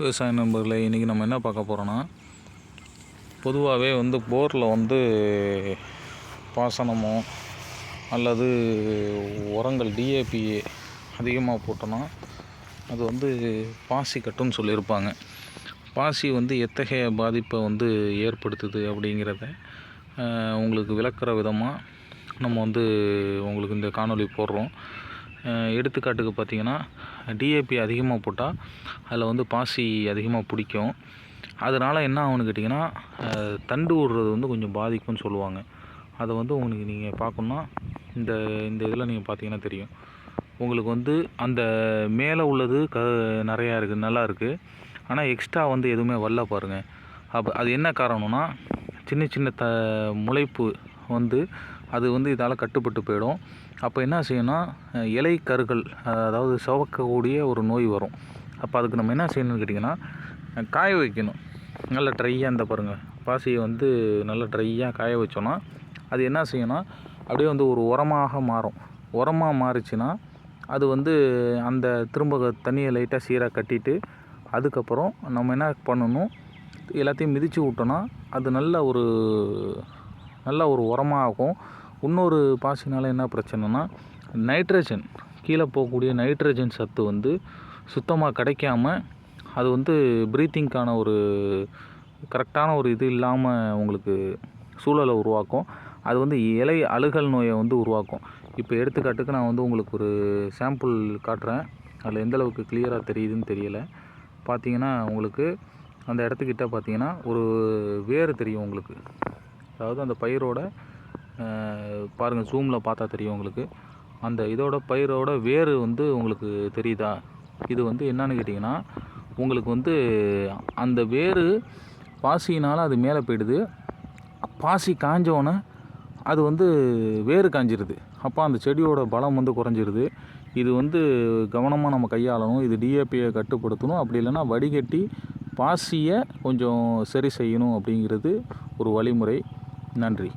விவசாய நண்பர்களே இன்றைக்கி நம்ம என்ன பார்க்க போகிறோன்னா பொதுவாகவே வந்து போரில் வந்து பாசனமோ அல்லது உரங்கள் டிஏபி அதிகமாக போட்டோன்னா அது வந்து பாசி கட்டுன்னு சொல்லியிருப்பாங்க. பாசி வந்து எத்தகைய பாதிப்பை வந்து ஏற்படுத்துது அப்படிங்கிறத உங்களுக்கு விளக்குற விதமாக நம்ம வந்து உங்களுக்கு இந்த காணொளி போடுறோம். எடுத்துக்காட்டுக்கு பார்த்தீங்கன்னா டிஏபி அதிகமாக போட்டால் அதில் வந்து பாசி அதிகமாக பிடிக்கும். அதனால் என்ன ஆகும்னு கேட்டிங்கன்னா தண்டு விடுறது வந்து கொஞ்சம் பாதிக்கும்னு சொல்லுவாங்க. அதை வந்து உங்களுக்கு நீங்கள் பார்க்கணுன்னா இந்த இந்த இதில் நீங்கள் பார்த்தீங்கன்னா தெரியும். உங்களுக்கு வந்து அந்த மேலே உள்ளது க நிறையா இருக்குது நல்லா இருக்குது. ஆனால் எக்ஸ்ட்ரா வந்து எதுவுமே வரல பாருங்கள் அப்போ அது என்ன காரணம்னா சின்ன சின்ன த முளைப்பு வந்து அது வந்து இதால் கட்டுப்பட்டு போயிடும். அப்போ என்ன செய்யணும்னா இலை கருகள் அதாவது சிவக்கக்கூடிய ஒரு நோய் வரும். அப்போ அதுக்கு நம்ம என்ன செய்யணும்னு கேட்டிங்கன்னா காய வைக்கணும். நல்லா ட்ரையாக இந்த பாருங்கள் பாசியை வந்து நல்லா ட்ரையாக காய வச்சோன்னா அது என்ன செய்யணும் அப்படியே வந்து ஒரு உரமாக மாறும். உரமாக மாறிச்சுன்னா அது வந்து அந்த திரும்ப தண்ணியை லைட்டாக சீராக கட்டிட்டு அதுக்கப்புறம் நம்ம என்ன பண்ணணும் எல்லாத்தையும் மிதித்து விட்டோன்னா அது நல்ல ஒரு நல்ல ஒரு உரமாகும். இன்னொரு பாசினால் என்ன பிரச்சனைனா நைட்ரஜன் கீழே போகக்கூடிய நைட்ரஜன் சத்து வந்து சுத்தமாக கிடைக்காம அது வந்து ப்ரீத்திங்க்கான ஒரு கரெக்டான ஒரு இது இல்லாமல் உங்களுக்கு சூழலை உருவாக்கும். அது வந்து இலை அழுகல் நோயை வந்து உருவாக்கும். இப்போ எடுத்துக்காட்டுக்கு நான் வந்து உங்களுக்கு ஒரு சாம்பிள் காட்டுறேன். அதில் எந்த அளவுக்கு கிளியராக தெரியுதுன்னு தெரியலை. பார்த்தீங்கன்னா உங்களுக்கு அந்த இடத்துக்கிட்ட பார்த்தீங்கன்னா ஒரு வேர் தெரியும் உங்களுக்கு. அதாவது அந்த பயிரோட பாருங்கள் ஜூமில் பார்த்தா தெரியும் உங்களுக்கு. அந்த இதோட பயிரோட வேர் வந்து உங்களுக்கு தெரியுதா? இது வந்து என்னன்னு கேட்டிங்கன்னா உங்களுக்கு வந்து அந்த வேர் பாசினால் அது மேலே போயிடுது. பாசி காஞ்சோன்னே அது வந்து வேர் காஞ்சிருது. அப்போ அந்த செடியோட பலம் வந்து குறைஞ்சிருது. இது வந்து கவனமாக நம்ம கையாளணும். இது டிஏபியை கட்டுப்படுத்தணும். அப்படி இல்லைன்னா வடிகட்டி பாசியை கொஞ்சம் சரி செய்யணும் அப்படிங்கிறது ஒரு வழிமுறை. நன்றி.